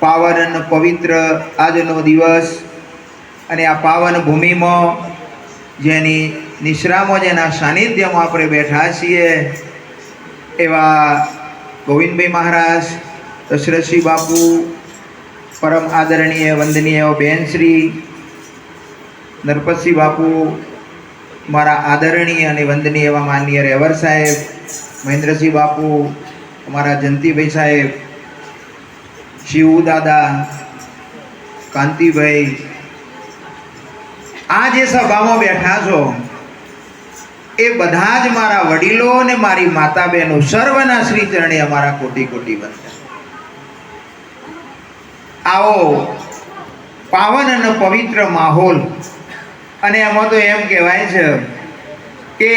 પાવન પવિત્ર આજનો દિવસ. અને આ પાવન ભૂમિમાં જેની નિશ્રામો, જેના સાનિધ્યમાં આપણે બેઠા છીએ, એવા ગોવિંદભાઈ મહારાજ, દશરથસિંહ બાપુ, પરમ આદરણીય, વંદનીય બેન શ્રી, નરપતસિંહ બાપુ, મારા આદરણીય અને વંદનીય એવા માનનીય રેવર સાહેબ, મહેન્દ્રસિંહ બાપુ, અમારા જંતીભાઈ સાહેબ શિવ દાદા, કાંતિભાઈ, આ જે સભામાં બેઠા છો, એ બધા જ મારા વડીલો અને મારી માતા બહેનો સર્વના શ્રી ચરણે અમારા કોટી કોટી વંદન આવો, પાવન અને પવિત્ર માહોલ, અને એમાં તો એમ કહેવાય છે કે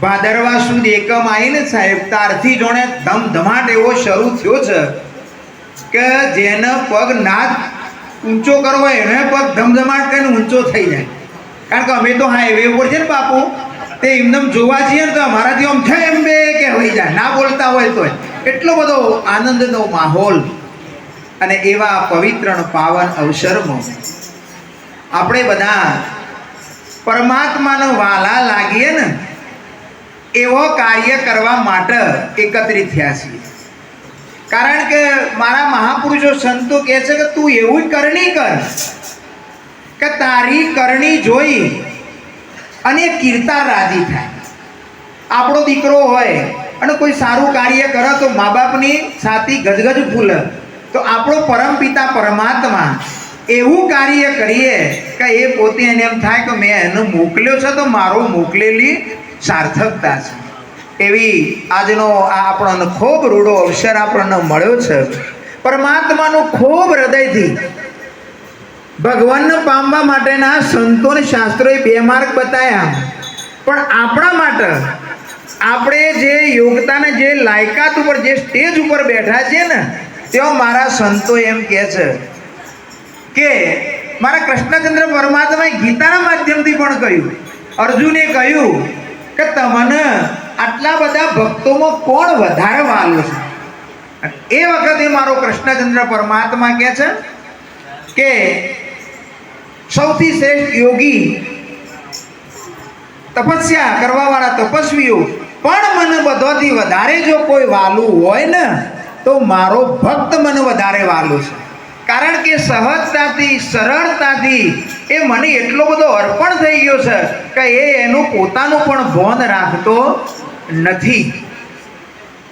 ભાદરવા સુદ એકમ આવીને સાહેબ, તારથી જોણે ધમધમાટ એવો શરૂ થયો છે કે જેને પગ ના ઊંચો કરવો હોય એને પગ ધમધમાટ કરીને ઊંચો થઈ જાય. કારણ કે અમે તો હાઈવે ઉપર છે ને બાપુ, તે એમને જોવા જઈએ ને તો અમારાથી આમ થાય એમ બે કે હોઈ જાય. ના બોલતા હોય તો એટલો બધો આનંદનો માહોલ અને એવા પવિત્ર પાવન અવસરમાં આપણે બધા પરમાત્માનો વાલા લાગીએ ને, એવો કાર્ય કરવા માટે એકત્રિત થયા છીએ. કારણ કે મારા મહાપુરુષો સંતો કહે છે કે તું એવું જ કરણી કર, કે તારી કરણી જોઈ અને કીર્તા રાજી થાય. આપણો દીકરો હોય અને કોઈ સારું કાર્ય કરે તો મા બાપની છાતી ગજગજ ફૂલે. તો આપણો પરમ પિતા પરમાત્મા એવું કાર્ય કરીએ કે એ પોતે એને એમ થાય કે મેં એને મોકલ્યો છે તો મારો મોકલેલી સાર્થકતા છે. એવી આજનો આ આપણને ખૂબ રૂડો અવસર આપણને મળ્યો છે. પરમાત્માનું ખૂબ હૃદયથી ભગવાનને પામવા માટેના સંતોને શાસ્ત્રોએ બે માર્ગ બતાવ્યા પણ આપણા માટે આપણે જે યોગ્યતાને જે લાયકાત ઉપર જે સ્ટેજ ઉપર બેઠા છે ને, તેઓ મારા સંતો એમ કહે છે કે મારા કૃષ્ણચંદ્ર પરમાત્માએ ગીતાના માધ્યમથી પણ કહ્યું. અર્જુને કહ્યું કે તમને આટલા બધા ભક્તોમાં કોણ વધારે વાલો છે? એ વખતે મારો કૃષ્ણચંદ્ર પરમાત્મા કહે છે કે સૌથી શ્રેષ્ઠ યોગી તપસ્યા કરવાવાળા તપસ્વીઓ, પણ મને બધાથી વધારે જો કોઈ વાલું હોય ને, તો મારો ભક્ત મને વધારે વાલું છે. કારણ કે સહજતાથી, સરળતાથી એ મને એટલો બધો અર્પણ થઈ ગયો છે કે એ એનું પોતાનું પણ ભોન રાખતો નથી.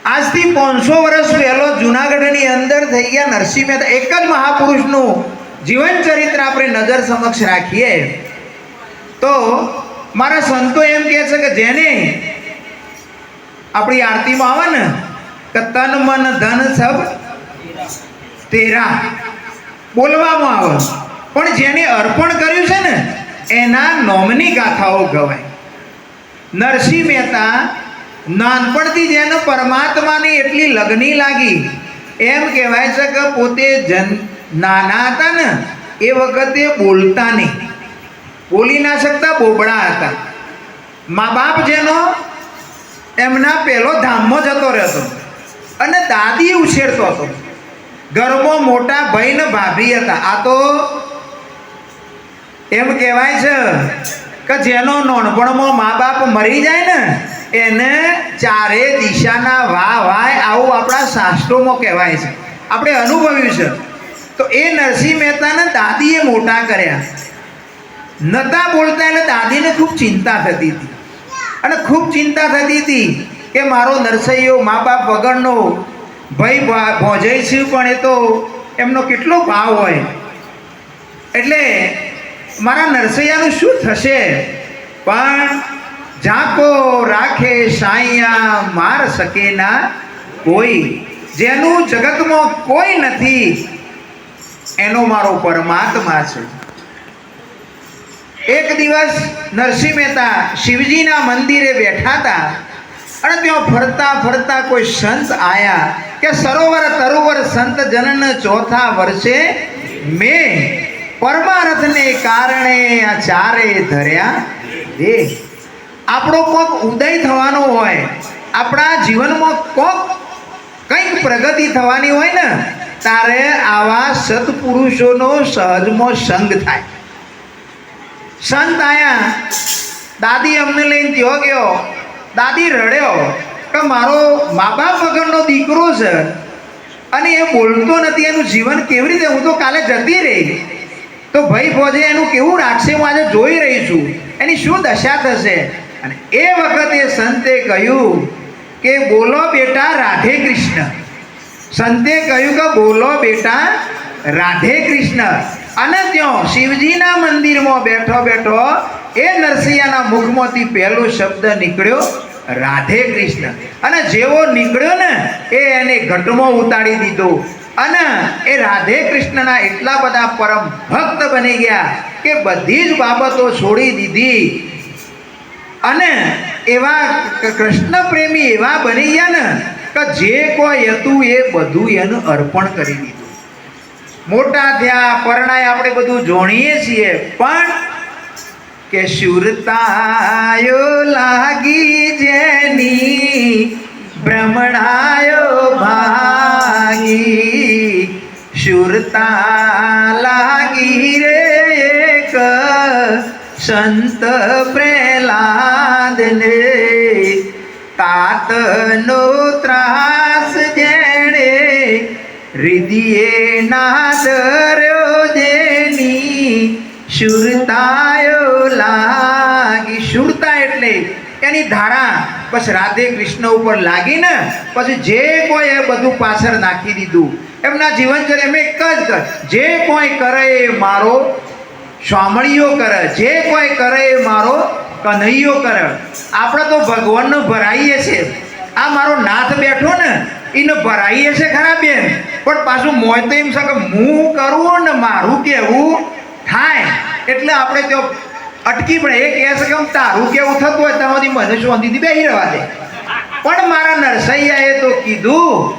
આજથી પાંચસો વર્ષ પહેલો જુનાગઢની અંદર થઈ ગયા નરસિંહ મહેતા. એક જ મહાપુરુષનું જીવન ચરિત્ર આપણે નજર સમક્ષ રાખીએ. તો મારા સંતો એમ કહે છે કે જેને આપણી આરતીમાં આવે ને, કે તન મન ધન સબ તેરા. બોલવામાં આવે. પણ જેને અર્પણ કર્યું છે ને, એના નોમની ગાથાઓ ગવાય. નરસિંહ મહેતા નાનપણથી જેને પરમાત્માની એટલી લગની લાગી. એમ કહેવાય છે કે પોતે જન નાના હતા ને, એ વખતે બોલતા નહીં. બોલી ના શકતા, બોબડા હતા. મા બાપ જેનો એમના પહેલો ધામમાં જતો રહેતો. અને દાદી ઉછેરતો હતો. ઘરમાં મોટા ભાઈ ને ભાભી હતા. આ તો એમ કહેવાય છે કે જેનો નાનપણમાં મા બાપ મરી જાય ને, એને ચારે દિશાના વાહ વાય આવું આપણા શાસ્ત્રોમાં કહેવાય છે. આપણે અનુભવ્યું છે. તો એ નરસિંહ મહેતાને દાદીએ મોટા કર્યા. નતા બોલતા એટલે દાદીને ખૂબ ચિંતા થતી હતી. અને ખૂબ ચિંતા થતી હતી કે મારો નરસૈયો મા બાપ વગરનો ભાઈ ભોજય છે, પણ એ તો એમનો કેટલો ભાવ હોય. એટલે મારા નરસૈયાનું શું થશે? પણ જાકો રાખે સાયા માર શકે ના કોઈ. જેનું જગતમાં કોઈ નથી, એનો મારો પરમાત્મા છે. એક દિવસ નરસિંહ મહેતા શિવજીના મંદિરે બેઠા હતા. અને ત્યાં ફરતા ફરતા કોઈ સંત આયા કે સરોવર તરોવર સંત જનન ચોથા વર્ષે મેં પરમારથને કારણે આ ચારે ધર્યા દે. આપણો કોક ઉદય થવાનો હોય, આપણા જીવનમાં કોક કંઈક પ્રગતિ થવાની હોય ને, તારે આવા સત્પુરુષોનો સહજમાં સંગ થાય. સંત આયા, દાદી અમને લઈને ત્યો ગયો. દાદી રડ્યો કે મારો મા બાપ વગરનો દીકરો છે અને એ બોલતો નથી, એનું જીવન કેવી રીતે? હું તો કાલે જતી રહી. તો ભાઈ ફોજે એનું કેવું રાખશે? હું આજે જોઈ રહી છું. એની શું દશા થશે? અને એ વખતે સંતે કહ્યું કે, બોલો બેટા રાધે કૃષ્ણ. સંતે કહ્યું કે, બોલો બેટા રાધે કૃષ્ણ. અને ત્યાં શિવજીના મંદિરમાં બેઠો બેઠો એ નરસિંહાના મુખમાંથી પહેલો શબ્દ નીકળ્યો, રાધે કૃષ્ણ. અને જેવો નીકળ્યો ને, એ એને ઘટમાં ઉતારી દીધો. અને એ રાધે કૃષ્ણના એટલા બધા પરમ ભક્ત બની ગયા કે બધી જ બાબતો છોડી દીધી. અને એવા કૃષ્ણ પ્રેમી એવા બની ગયા ને, કે જે કોઈ હતું એ બધું એનું અર્પણ કરી દીધું. મોટા થયા, પરણાય આપણે બધું જોણીએ છીએ, પણ કે શુરતાયો લાગી જેની, ભ્રમણાયો ભાગી. શુરતા લાગી રે એક સંત પ્રહલાદને. તાતનો ત્રાસ જેણે હૃદયે નાદર્યો જેની શુરતાયો લાગી. શુરતા એટલે એની ધારા. બસ રાધે કૃષ્ણ ઉપર લાગી ને પછી જે કોઈ એ બધું પાછળ નાખી દીધું. એમના જીવનચર્યા એમ એક જ કર. જે કોઈ કરે એ મારો સ્વામળીઓ કરે. જે કોઈ કરે એ મારો કનૈયો કરે. આપણે તો ભગવાનનો ભરાઈએ છે. આ મારો નાથ બેઠો ને, એને ભરાઈએ છે ખરા બેન. પણ પાછું મોય તો એમ છે હું કરું ને મારું કેવું? થાય. એટલે આપણે તો અટકી પડે એ કહે છે કે હું તારું કેવું થતું હોય તમારી મને શાંતિથી બેસી રહેવા દે. પણ મારા નરસૈયાએ તો કીધું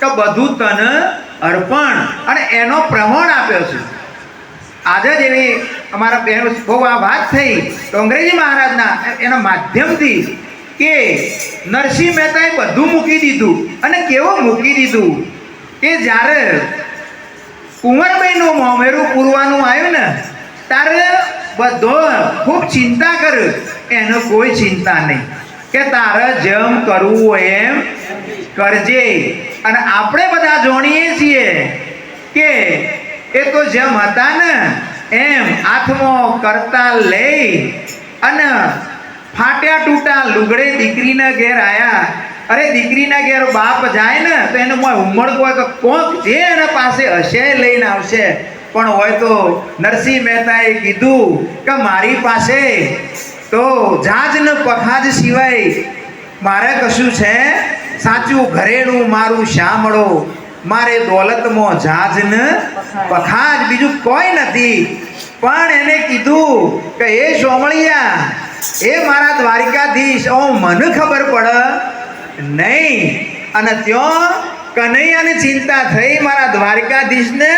કે બધું તને અર્પણ. અને એનો પ્રમાણ આપ્યો છે. આજે જ એવી અમારા બહેન બહુ આ વાત થઈ તો અંગ્રેજી મહારાજના એના માધ્યમથી કે નરસિંહ મહેતાએ બધું મૂકી દીધું. અને કેવું મૂકી દીધું? કે જ્યારે કુંવરબાઈનું મોમેરું પૂરવાનું આવ્યું ને, તારે બધો ખૂબ ચિંતા કર્યો એનો કોઈ ચિંતા નહીં. કે તારે જેમ કરવું હોય એમ કરજે. અને આપણે બધા જોણીએ છીએ કે એ તો જેમ હતા ને, એમ હાથમાં કરતા લઈ અને ફાટ્યા તૂટા લુગડે દીકરીના ઘેર આયા. અરે દીકરીના ઘેર બાપ જાય ને, તો એને મોય ઉમળ હોય કે કોક જે એના પાસે હશે લઈને આવશે. પણ હોય તો નરસિંહ મહેતાએ કીધું કે મારી પાસે તો જાજ ને પખાજ સિવાય મારે કશું છે? સાચું ઘરેણું મારું શામળો. મારે દોલતમાં જાજ ને પખાજ, બીજું કોઈ નથી. પણ એને કીધું કે, એ સોમળિયા, એ મારા દ્વારિકાધીશ ઓ મને ખબર પડે. નહીં. અને ત્યાં કનૈયાની ચિંતા થઈ મારા દ્વારકાધીશને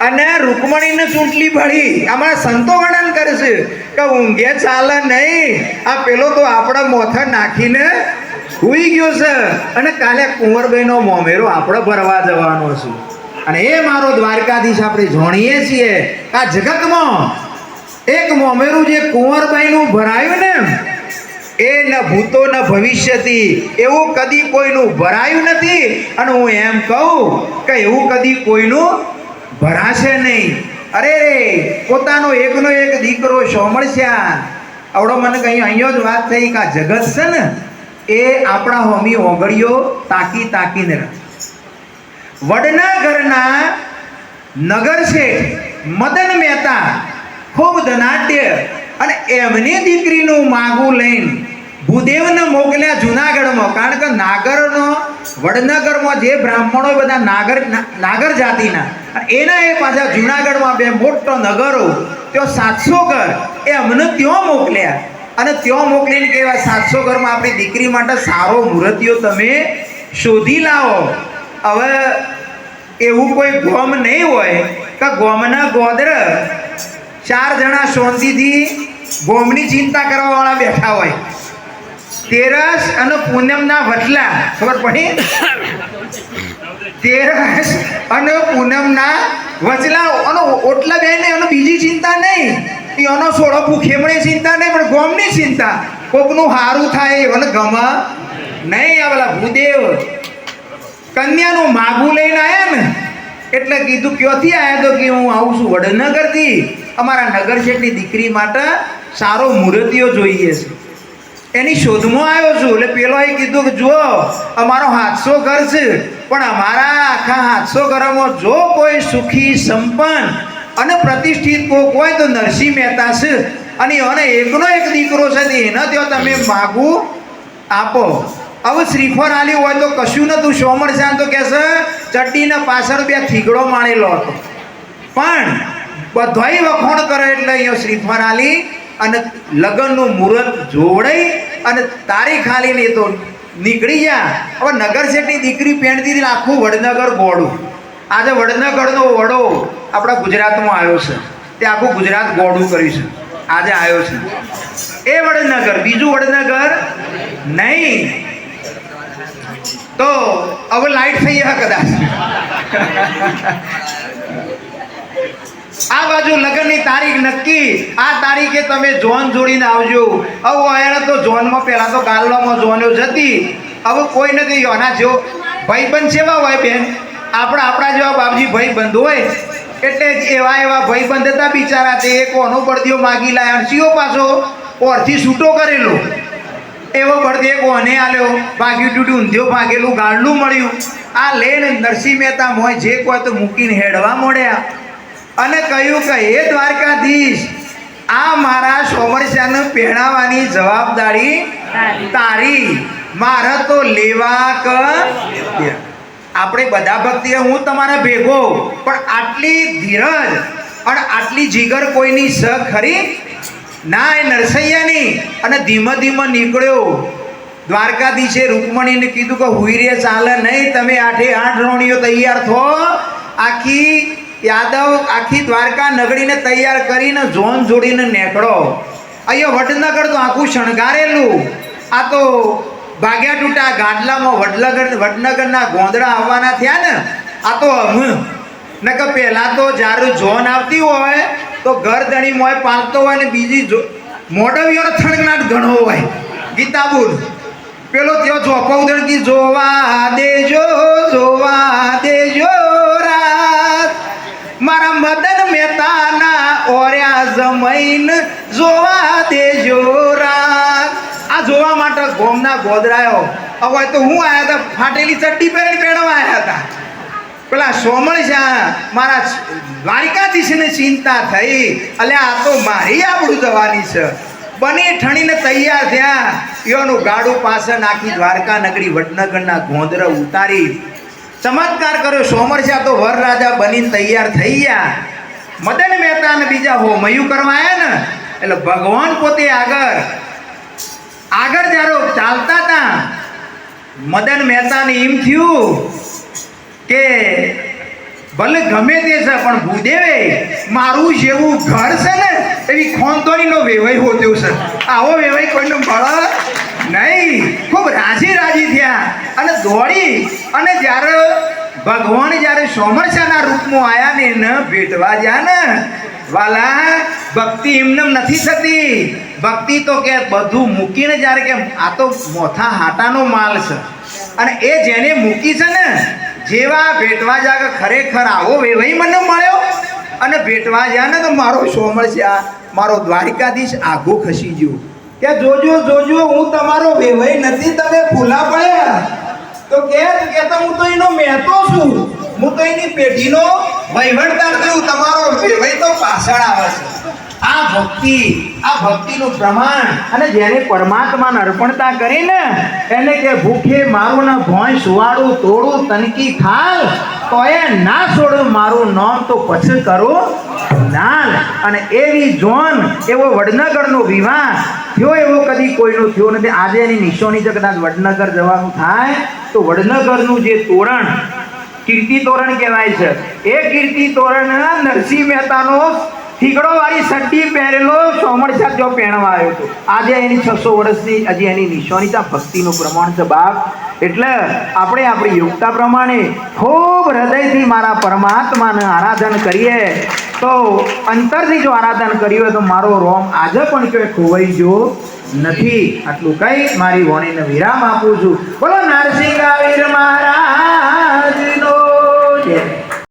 અને રૂકમણીને ચૂંટલી ભળી. અમારા સંતો વર્ણન કરે છે કે ઊંઘે ચાલે નહીં. આ પેલો તો આપણા મોથા નાખીને સુઈ ગયો છે. અને કાલે કુંવરભાઈનો મોમેરો આપણે ભરવા જવાનો છે. અને એ મારો દ્વારકાધીશ આપણે જોણીએ છીએ. આ જગતમાં એક મોમેરું જે કુંવરબાઈનું ભરાયું ને એ ન ભૂતો ન ભવિષ્યથી એવું કદી કોઈનું ભરાયું નથી. અને હું એમ કહું કે એવું કદી કોઈનું ભરાશે નહીં. અરે રે, પોતાનો એકનો એક દીકરો સોમળશ્યા આવડો મને કહી અહીંયા જ વાત થઈ કે આ જગત છે ને, એ આપણા હોમી ઓગળીઓ તાકી તાકીને રહે. વડના ઘરના નગર છે મદન મહેતા, ખૂબ ધનાઢ્ય અને એમની દીકરીનું માગું લઈને ભૂદેવને મોકલ્યા જુનાગઢમાં. કારણ કે નાગરનો, વડનગરમાં જે બ્રાહ્મણો બધા નાગર નાગર જાતિના એના એ પાછા જુનાગઢમાં બે મોટો નગરો, ત્યાં સાતસો ઘર એ અમને ત્યાં મોકલ્યા. અને ત્યાં મોકલીને કહેવાય, સાતસો ઘરમાં આપણી દીકરી માટે સારો મૂર્તિઓ તમે શોધી લાવો. હવે એવું કોઈ ગોમ નહીં હોય કે ગોમના ગોદર ચાર જણા શાંતિથી ગોમની ચિંતા કરવા વાળા બેઠા હોય. તેરસ અને પૂનમના વટલા, ખબર પડી? તેરસ અને પૂનમના વચલા, અને ઓટલા બેન એનો બીજી ચિંતા નહીં. એનો છોડો ભૂખેમણી ચિંતા નહીં, પણ ગોમની ચિંતા. કોકનું હારું થાય એને ગમ નહીં આ પેલા ભૂદેવ. કન્યાનું માગું લઈને આવ્યા ને, એટલે કીધું, ક્યોથી આવ્યા તો કે હું આવું છું વડનગરથી? અમારા નગર શેઠની દીકરી માટે સારો મૂર્તિઓ જોઈએ છે. એની શોધમાં આવ્યો છું, એટલે પેલો એ કીધું કે, જુઓ, અમારો હાથસો ઘર છે, પણ અમારા આખા હાથસો ઘરમાં જો કોઈ સુખી, સંપન્ન અને પ્રતિષ્ઠિત કોક હોય તો નરસિંહ મહેતા છે. અને એને એકનો એક દીકરો છે તે એના ત્યાં તમે માગું આપો. હવે શ્રીફળ આલી હોય તો કશું નતું સોમર શાંત તો કહેશે ચડ્ડીને પાછળ બે થીગડો માણેલો હતો પણ બધાય વખોણ કરે એટલે અહીંયા શ્રીફળ આલી અને લગ્નનું મુહૂર્ત જોડાઈ અને તારીખ ખાલી એ તો નીકળી ગયા હવે નગર શેઠની દીકરી પહેણતી આખું વડનગર ગોળું. આજે વડનગરનો વડો આપણા ગુજરાતમાં આવ્યો છે. તે આખું ગુજરાત ગોળું કર્યું છે. આજે આવ્યો છે. એ વડનગર, બીજું વડનગર નહીં. તો હવે લાઈટ થઈ ગયા કદાચ. આ બાજુ લગ્નની તારીખ નક્કી. આ તારીખે તમે જોન જોડીને આવજો. હવે એને તો જોનમાં પહેલાં તો ગાલ્લોમાં જોનો જતી. હવે કોઈ નથી યોના જેવો ભાઈબંધ સેવા હોય બેન. આપણા આપણા જેવા બાપજી ભાઈબંધ હોય. એટલે એવા એવા ભાઈબંધ હતા બિચારા તે એક ઓનો બળદિયો માગી લાયા અને સીઓ પાછો ઓરથી છૂટો કરેલો. એવો બળદે કોને આલ્યો, ભાગ્યું તૂટ્યું ઊંધિયો ભાગેલું ગાંડલું મળ્યું. આ લેણ નરસિંહ મહેતા મોય જે કોઈ તો મૂકીને હેડવા મળ્યા. અને કહ્યું કે હે દ્વારકાધીશ આ મારા સોમરસ્યાને પહેણાવવાની જવાબદારી તારી. મારે તો લેવા ક આપણે બધા ભક્તિએ હું તમારા ભેગો પણ આટલી ધીરજ અને આટલી જીગર કોઈની સ ખરી? ના એ નરસૈયાની. અને ધીમે ધીમે નીકળ્યો. દ્વારકાધીશે રૂકમણીને કીધું કે હુઈ રે ચાલે નહીં તમે આઠે આઠ રોણીઓ તૈયાર થો. આખી યાદવ આખી દ્વારકા નગરીને તૈયાર કરીને ઝોન જોડીને નીકળો. અહીંયા વડનગર તો આખું શણગારેલું. આ તો ભાગ્યા તૂટા ગાડલામાં વડનગર, વડનગરના ગોંદડા આવવાના થયા ને, આ તો ને નકર પહેલાં તો જ્યારે ઝોન આવતી હોય, તો ઘર દણી મોય પાલતો હોય ને બીજી મોડવીઓનો થણગનાટ ઘણો હોય. ગીતાબુર પેલો ત્યાં ચોપા ઉદળકી જોવા દેજો જોવા દેજો રાત મારા મદન મહેતાના ઓર્યા જમૈન જોવા દેજો રાત. આ જોવા માટે ગોમના ગોદરાયો. હવે તો હું આવ્યા હતા ફાટેલી ચડ્ડી પહેરી પહેરવા આવ્યા હતા પેલા સોમણ શાહ મારા દ્વારિકાધીશને ચિંતા થઈ. અલે આ તો મારી આબડું જવાની છે. બને ઠણીને તૈયાર થયા. એનું ગાડું પાસે નાખી દ્વારકા નગરી વડનગરના ગોંદર ઉતારી. ચમત્કાર કર્યો. સોમર શાહ તો વર રાજા બનીને તૈયાર થઈ ગયા. મદન મહેતા ને બીજા હો મયું કરવા આવ્યા ને, એટલે ભગવાન પોતે આગળ આગળ જ્યારે ચાલતા હતા, મદન મહેતાને એમ થયું કે ભલે ગમે તે છે, પણ ભૂદેવે મારું જેવું ઘર છે ને, એવી ખોંતોરીનો વેવાઈ હોતો છે. આવો વેવાઈ કોઈનો મળે નહીં. ખૂબ રાજી રાજી થયા અને દોડી અને જ્યારે ભગવાન જ્યારે સોમરસાના રૂપમાં આવ્યા ને એને ભેટવા ગયા ને, વાલા, ભક્તિ એમને નથી થતી. ભક્તિ તો કે બધું મૂકીને જ્યારે કે આ તો મોથા હાટાનો માલ છે. અને એ જેને મૂકી છે ને, જેવા ભેટવા જા કે ખરેખર આવો વેવાઈ મને મળ્યો. અને ભેટવા જા ને તો મારો સોમરસ્યા, મારો દ્વારિકાધીશ આગો ખસી ગયો. કે જોજો જોજો, હું તમારો વેવાઈ નથી, તમે ભૂલા પડ્યા. તો કે કેતા હું તો એનો મહેતો છું. હું તો એની પેઢીનો વહીવટદાર છું. તમારો વેવાઈ તો પાછળ આવે છે. આ ભક્તિ, આ ભક્તિનું પ્રમાણ અને જેને પરમાત્માને અર્પણતા કરીને એને કે ભૂખે મારું ના ભોંય સુવાડું તોડું, તનકી ખાલ તો એ ના છોડું, મારું નામ તો પછી કરું નાલ. અને એવી જોન, એવો વડનગરનો વિવાહ, થયો એવો કદી કોઈનો થયો નથી. આજે એની નિશોની છે કદાચ વડનગર જવાનું થાય. તો વડનગરનું જે તોરણ, કીર્તિ તોરણ કહેવાય છે. એ કીર્તિ તોરણ નરસિંહ મહેતાનો ઠીકડો વાળી સટ્ટી પહેરેલો સોમરસાદ જો પહેણવા આવ્યો હતો. આજે એની છસો વર્ષની હજી એની નિશાનીતા ભક્તિનું પ્રમાણ છે બાપ. એટલે આપણે આપણી યોગ્યતા પ્રમાણે ખૂબ હૃદયથી મારા પરમાત્માને આરાધન કરીએ. તો અંતરથી જો આરાધન કર્યું હોય તો મારો રોમ આજે પણ ક્યાંય ખોવાઈ ગયો નથી. આટલું કઈ મારી વાણીને વિરામ આપું છું. બોલો નરસિંહ વીર મહારાજનો